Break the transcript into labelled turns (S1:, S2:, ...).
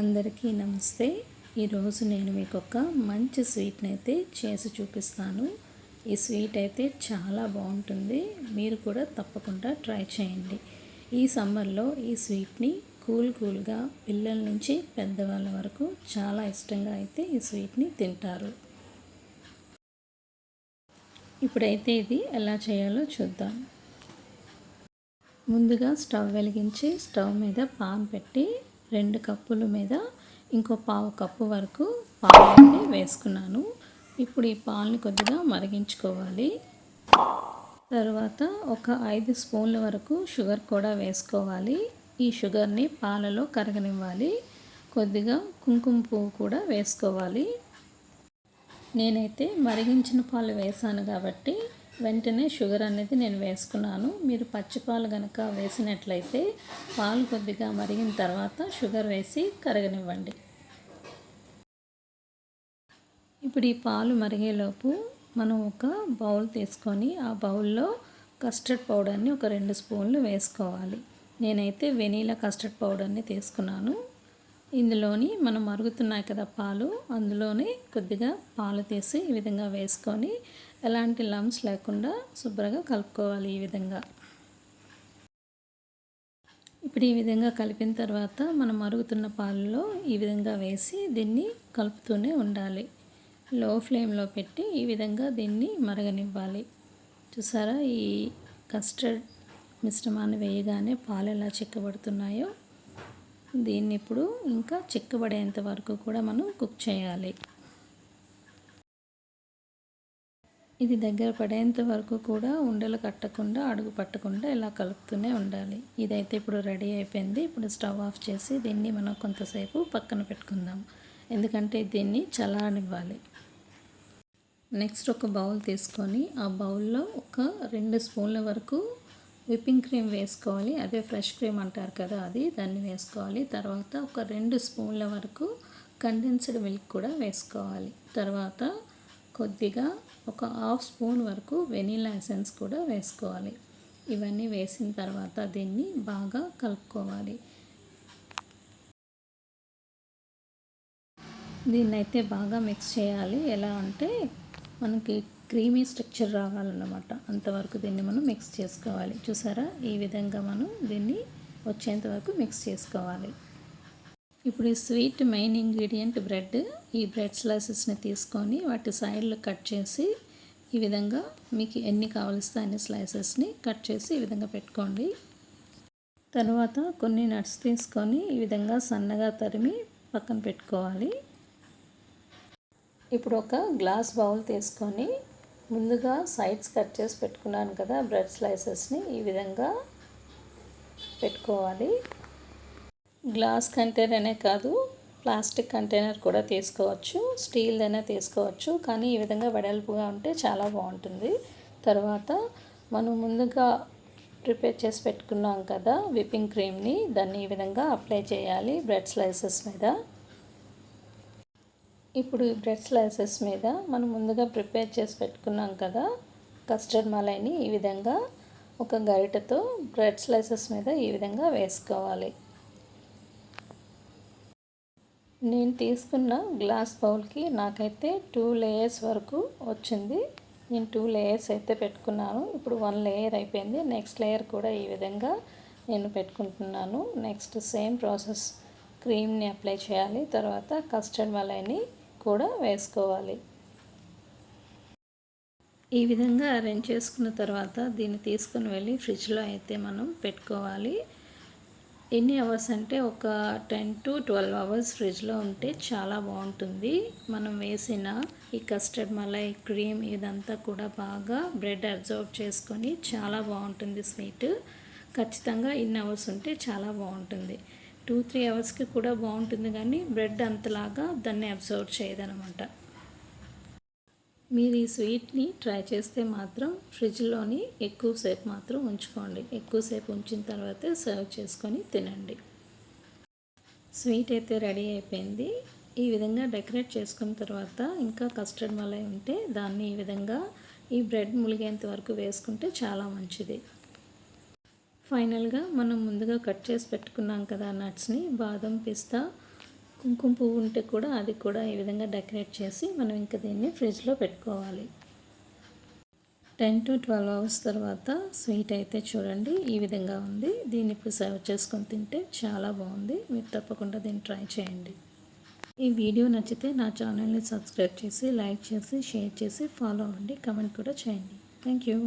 S1: అందరికీ నమస్తే. ఈరోజు నేను మీకు ఒక మంచి స్వీట్ని అయితే చేసి చూపిస్తాను. ఈ స్వీట్ అయితే చాలా బాగుంటుంది. మీరు కూడా తప్పకుండా ట్రై చేయండి. ఈ సమ్మర్లో ఈ స్వీట్ని కూల్ కూల్గా పిల్లల నుంచి పెద్దవాళ్ళ వరకు చాలా ఇష్టంగా అయితే ఈ స్వీట్ని తింటారు. ఇప్పుడైతే ఇది ఎలా చేయాలో చూద్దాం. ముందుగా స్టవ్ వెలిగించి స్టవ్ మీద పాన్ పెట్టి రెండు కప్పుల మీద ఇంకో పావు కప్పు వరకు పాలని వేసుకున్నాను. ఇప్పుడు ఈ పాలని కొద్దిగా మరిగించుకోవాలి. తర్వాత ఒక ఐదు స్పూన్ల వరకు షుగర్ కూడా వేసుకోవాలి. ఈ షుగర్ని పాలలో కరగనివ్వాలి. కొద్దిగా కుంకుమ పువ్వు కూడా వేసుకోవాలి. నేనైతే మరిగించిన పాలు వేసాను కాబట్టి వెంటనే షుగర్ అనేది నేను వేసుకున్నాను. మీరు పచ్చిపాలు కనుక వేసినట్లయితే పాలు కొద్దిగా మరిగిన తర్వాత షుగర్ వేసి కరగనివ్వండి. ఇప్పుడు ఈ పాలు మరిగేలోపు మనం ఒక బౌల్ తీసుకొని ఆ బౌల్లో కస్టర్డ్ పౌడర్ని ఒక రెండు స్పూన్లు వేసుకోవాలి. నేనైతే వెనీలా కస్టర్డ్ పౌడర్ని తీసుకున్నాను. ఇందులోని మనం మరుగుతున్నాయి కదా పాలు అందులోనే కొద్దిగా పాలు తీసి ఈ విధంగా వేసుకొని ఎలాంటి లమ్స్ లేకుండా శుభ్రంగా కలుపుకోవాలి ఈ విధంగా. ఇప్పుడు ఈ విధంగా కలిపిన తర్వాత మనం మరుగుతున్న పాలలో ఈ విధంగా వేసి దీన్ని కలుపుతూనే ఉండాలి. లో ఫ్లేమ్లో పెట్టి ఈ విధంగా దీన్ని మరగనివ్వాలి. చూసారా? ఈ కస్టర్డ్ మిశ్రమాన్ని వేయగానే పాలు ఎలా చిక్కబడుతున్నాయో దీన్ని ఇప్పుడు ఇంకా చిక్కబడేంత వరకు కూడా మనం కుక్ చేయాలి. ఇది దగ్గర పడేంత వరకు కూడా ఉండలు కట్టకుండా అడుగు పట్టకుండా ఇలా కలుపుతూనే ఉండాలి. ఇదైతే ఇప్పుడు రెడీ అయిపోయింది. ఇప్పుడు స్టవ్ ఆఫ్ చేసి దీన్ని మనం కొంతసేపు పక్కన పెట్టుకుందాం. ఎందుకంటే దీన్ని చలానివ్వాలి నెక్స్ట్ ఒక బౌల్ తీసుకొని ఆ బౌల్లో ఒక రెండు స్పూన్ల వరకు విప్పింగ్ క్రీమ్ వేసుకోవాలి. అదే ఫ్రెష్ క్రీమ్ అంటారు కదా అది. దాన్ని వేసుకోవాలి. తర్వాత ఒక రెండు స్పూన్ల వరకు కండెన్స్డ్ మిల్క్ కూడా వేసుకోవాలి. తర్వాత కొద్దిగా ఒక హాఫ్ స్పూన్ వరకు వెనీలా ఎసెన్స్ కూడా వేసుకోవాలి. ఇవన్నీ వేసిన తర్వాత దీన్ని బాగా కలుపుకోవాలి. దీన్నైతే బాగా మిక్స్ చేయాలి. ఎలా అంటే మనకి క్రీమీ స్ట్రక్చర్ రావాలన్నమాట. అంతవరకు దీన్ని మనం మిక్స్ చేసుకోవాలి. చూసారా? ఈ విధంగా మనం దీన్ని వచ్చేంత వరకు మిక్స్ చేసుకోవాలి. ఇప్పుడు ఈ స్వీట్ మెయిన్ ఇంగ్రీడియంట్ బ్రెడ్ ఈ బ్రెడ్ స్లైసెస్ని తీసుకొని వాటి సైడ్లు కట్ చేసి ఈ విధంగా మీకు ఎన్ని కావలిస్తే అన్ని స్లైసెస్ని కట్ చేసి ఈ విధంగా పెట్టుకోండి. తర్వాత కొన్ని నట్స్ తీసుకొని ఈ విధంగా సన్నగా తరిమి పక్కన పెట్టుకోవాలి. ఇప్పుడు ఒక గ్లాస్ బౌల్ తీసుకొని ముందుగా సైడ్స్ కట్ చేసి పెట్టుకున్నాను కదా బ్రెడ్ స్లైసెస్ని ఈ విధంగా పెట్టుకోవాలి. గ్లాస్ కంటైనర్ కాదు ప్లాస్టిక్ కంటైనర్ కూడా తీసుకోవచ్చు స్టీల్ అయినా తీసుకోవచ్చు కానీ ఈ విధంగా వెడల్పుగా ఉంటే చాలా బాగుంటుంది. తర్వాత మనం ముందుగా ప్రిపేర్ చేసి పెట్టుకున్నాం కదా విప్పింగ్ క్రీమ్ని దాన్ని ఈ విధంగా అప్లై చేయాలి బ్రెడ్ స్లైసెస్ మీద. ఇప్పుడు ఈ బ్రెడ్ స్లైసెస్ మీద మనం ముందుగా ప్రిపేర్ చేసి పెట్టుకున్నాం కదా కస్టర్డ్ మలైని ఈ విధంగా ఒక గరిటతో బ్రెడ్ స్లైసెస్ మీద ఈ విధంగా వేసుకోవాలి. నేను తీసుకున్న గ్లాస్ బౌల్కి నాకైతే టూ లేయర్స్ వరకు వచ్చింది. నేను టూ లేయర్స్ అయితే పెట్టుకున్నాను. ఇప్పుడు వన్ లేయర్ అయిపోయింది. నెక్స్ట్ లేయర్ కూడా ఈ విధంగా నేను పెట్టుకుంటున్నాను. నెక్స్ట్ సేమ్ ప్రాసెస్ క్రీమ్ని అప్లై చేయాలి. తర్వాత కస్టర్డ్ మలైని కూడా వేసుకోవాలి. ఈ విధంగా అరేంజ్ చేసుకున్న తర్వాత దీన్ని తీసుకుని వెళ్ళి ఫ్రిడ్జ్లో అయితే మనం పెట్టుకోవాలి. ఎన్ని అవర్స్ అంటే ఒక టెన్ టు ట్వెల్వ్ అవర్స్ ఫ్రిడ్జ్లో ఉంటే చాలా బాగుంటుంది. మనం వేసిన ఈ కస్టర్డ్ మలై క్రీమ్ ఇదంతా కూడా బాగా బ్రెడ్ అబ్జర్వ్ చేసుకొని చాలా బాగుంటుంది స్వీట్ ఖచ్చితంగా ఇన్ని అవర్స్ ఉంటే చాలా బాగుంటుంది. టూ త్రీ అవర్స్కి కూడా బాగుంటుంది కానీ బ్రెడ్ అంతలాగా దాన్ని అబ్జర్వ్ చేయదనమాట. మీరు ఈ స్వీట్ని ట్రై చేస్తే మాత్రం ఫ్రిడ్జ్లోని ఎక్కువసేపు మాత్రం ఉంచుకోండి. ఎక్కువసేపు ఉంచిన తర్వాతే సర్వ్ చేసుకొని తినండి. స్వీట్ అయితే రెడీ అయిపోయింది. ఈ విధంగా డెకరేట్ చేసుకున్న తర్వాత ఇంకా కస్టర్డ్ మలై ఉంటే దాన్ని ఈ విధంగా ఈ బ్రెడ్ ములిగేంత వరకు వేసుకుంటే చాలా మంచిది. ఫైనల్గా మనం ముందుగా కట్ చేసి పెట్టుకున్నాం కదా నట్స్ని బాదం పిస్తా కుంకుమ పువ్వు ఉంటే కూడా అది కూడా ఈ విధంగా డెకరేట్ చేసి మనం ఇంకా దీన్ని ఫ్రిడ్జ్లో పెట్టుకోవాలి. టెన్ టు ట్వెల్వ్ అవర్స్ తర్వాత స్వీట్ అయితే చూడండి ఈ విధంగా ఉంది. దీన్ని ఇప్పుడు సర్వ్ చేసుకొని తింటే చాలా బాగుంది. మీరు తప్పకుండా దీన్ని ట్రై చేయండి. ఈ వీడియో నచ్చితే నా ఛానల్ని సబ్స్క్రైబ్ చేసి లైక్ చేసి షేర్ చేసి ఫాలో అవ్వండి. కమెంట్ కూడా చేయండి. Thank you.